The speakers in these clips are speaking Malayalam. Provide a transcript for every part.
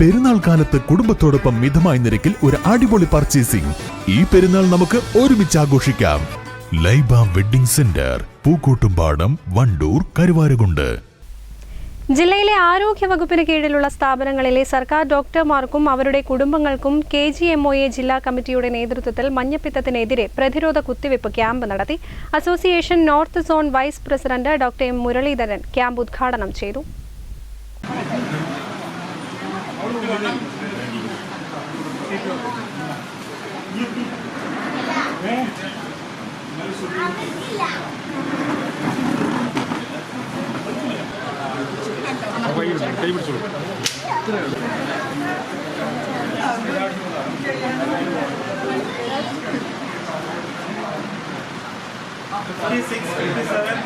പെരുന്നാൾ കാലത്ത് കുടുംബത്തോടൊപ്പം മിതമായ നിരക്കിൽ ഒരു അടിപൊളി പർച്ചേസിംഗ് ഈ പെരുന്നാൾ നമുക്ക് ഒരുമിച്ച് ആഘോഷിക്കാം. Laiba wedding centre Pookkottumpadam Vandoor Karuvarakundu. ജില്ലയിലെ ആരോഗ്യ വകുപ്പിന് കീഴിലുള്ള സ്ഥാപനങ്ങളിലെ സർക്കാർ ഡോക്ടർമാർക്കും അവരുടെ കുടുംബങ്ങൾക്കും K G M O A ജില്ലാ കമ്മിറ്റിയുടെ നേതൃത്വത്തിൽ മഞ്ഞപ്പിത്തത്തിനെതിരെ പ്രതിരോധ കുത്തിവയ്പ് ക്യാമ്പ് നടത്തി. Association north zone vice president doctor M Muraleedharan camp ഉദ്ഘാടനം ചെയ്തു. കൈ പിടിച്ചോളൂ Thirty-six, fifty-seven.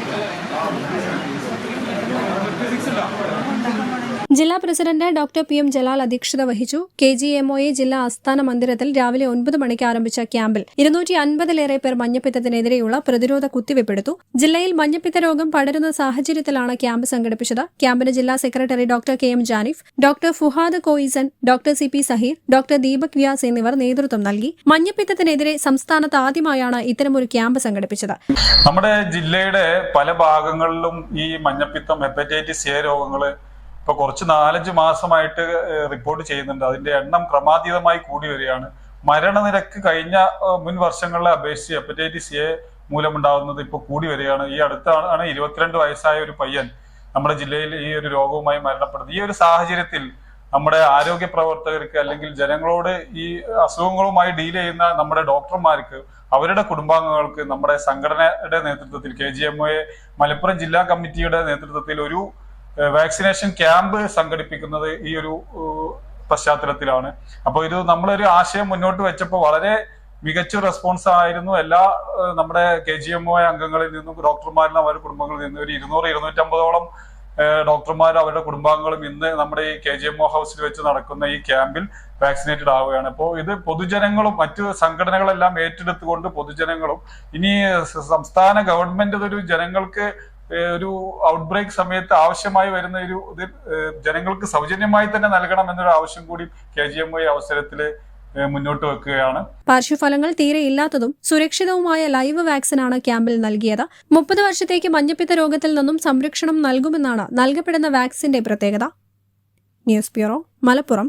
ജില്ലാ president doctor P M Jalal അധ്യക്ഷത വഹിച്ചു. K G M O A ജില്ലാ ആസ്ഥാന മന്ദിരത്തിൽ രാവിലെ ഒൻപത് മണിക്ക് ആരംഭിച്ച ക്യാമ്പിൽ ഇരുന്നൂറ്റി അൻപതിലേറെ പേർ മഞ്ഞപ്പിത്തത്തിനെതിരെയുള്ള പ്രതിരോധ കുത്തിവെപ്പെടുത്തു. ജില്ലയിൽ മഞ്ഞപ്പിത്ത രോഗം പടരുന്ന സാഹചര്യത്തിലാണ് ക്യാമ്പ് സംഘടിപ്പിച്ചത്. ക്യാമ്പിന് ജില്ലാ secretary doctor K M Janif doctor Fuhad Koyisan doctor C P Saheer doctor Deepak Vyas എന്നിവർ നേതൃത്വം നൽകി. മഞ്ഞപ്പിത്തത്തിനെതിരെ സംസ്ഥാനത്ത് ആദ്യമായാണ് ഇത്തരമൊരു ക്യാമ്പ് സംഘടിപ്പിച്ചത്. നമ്മുടെ ജില്ലയുടെ പല ഭാഗങ്ങളിലും ഈ മഞ്ഞപ്പിത്തം ഹെപ്പറ്റൈറ്റിസ് എ രോഗങ്ങൾ ഇപ്പൊ കുറച്ച് നാലഞ്ച് മാസമായിട്ട് റിപ്പോർട്ട് ചെയ്യുന്നുണ്ട്. അതിന്റെ എണ്ണം ക്രമാതീതമായി കൂടി വരികയാണ്. മരണനിരക്ക് കഴിഞ്ഞ മുൻ വർഷങ്ങളെ അപേക്ഷിച്ച് ഹെപ്പറ്റൈറ്റിസ് എ മൂലമുണ്ടാകുന്നത് ഇപ്പോൾ കൂടി വരികയാണ്. ഈ അടുത്താണ് ഇരുപത്തിരണ്ട് വയസ്സായ ഒരു പയ്യൻ നമ്മുടെ ജില്ലയിൽ ഈ ഒരു രോഗവുമായി മരണപ്പെടുന്നത്. ഈ ഒരു സാഹചര്യത്തിൽ നമ്മുടെ ആരോഗ്യ പ്രവർത്തകർക്ക് അല്ലെങ്കിൽ ജനങ്ങളോട് ഈ അസുഖങ്ങളുമായി ഡീൽ ചെയ്യുന്ന നമ്മുടെ ഡോക്ടർമാർക്ക് അവരുടെ കുടുംബാംഗങ്ങൾക്ക് നമ്മുടെ സംഘടനയുടെ നേതൃത്വത്തിൽ K G M O Malappuram ജില്ലാ കമ്മിറ്റിയുടെ നേതൃത്വത്തിൽ ഒരു വാക്സിനേഷൻ ക്യാമ്പ് സംഘടിപ്പിക്കുന്നത് ഈ ഒരു പശ്ചാത്തലത്തിലാണ്. അപ്പോൾ ഇത് നമ്മളൊരു ആശയം മുന്നോട്ട് വെച്ചപ്പോൾ വളരെ മികച്ച റെസ്പോൺസ് ആയിരുന്നു. എല്ലാ നമ്മുടെ കെ ജി എം ഒ അംഗങ്ങളിൽ നിന്നും ഡോക്ടർമാരിൽ നിന്നും അവരുടെ കുടുംബങ്ങളിൽ നിന്നും ഒരു ഇരുന്നൂറ് ഇരുന്നൂറ്റമ്പതോളം ഡോക്ടർമാരും അവരുടെ കുടുംബാംഗങ്ങളും ഇന്ന് നമ്മുടെ ഈ കെ ജി എം ഒ ഹൗസിൽ വെച്ച് നടക്കുന്ന ഈ ക്യാമ്പിൽ വാക്സിനേറ്റഡ് ആവുകയാണ്. അപ്പോൾ ഇത് പൊതുജനങ്ങളും മറ്റു സംഘടനകളെല്ലാം ഏറ്റെടുത്തുകൊണ്ട് പൊതുജനങ്ങളും ഇനി സംസ്ഥാന ഗവൺമെന്റ് ഇതൊരു ജനങ്ങൾക്ക് ഏഹ്, ഔട്ട് ബ്രേക്ക് സമയത്ത് ആവശ്യമായി വരുന്ന ഒരു ജനങ്ങൾക്ക് സൗജന്യമായി തന്നെ നൽകണം എന്നൊരു ആവശ്യം കൂടി കെ ജി എം ഐ അവസരത്തിൽ മുന്നോട്ട് വെക്കുകയാണ്. പാർശ്വഫലങ്ങൾ തീരെ ഇല്ലാത്തതും സുരക്ഷിതവുമായ ലൈവ് വാക്സിനാണ് ക്യാമ്പിൽ നൽകിയത്. മുപ്പത് വർഷത്തേക്ക് മഞ്ഞപ്പിത്ത രോഗത്തിൽ നിന്നും സംരക്ഷണം നൽകുമെന്നാണ് നൽകപ്പെടുന്ന വാക്സിന്റെ പ്രത്യേകത. News bureau Malappuram.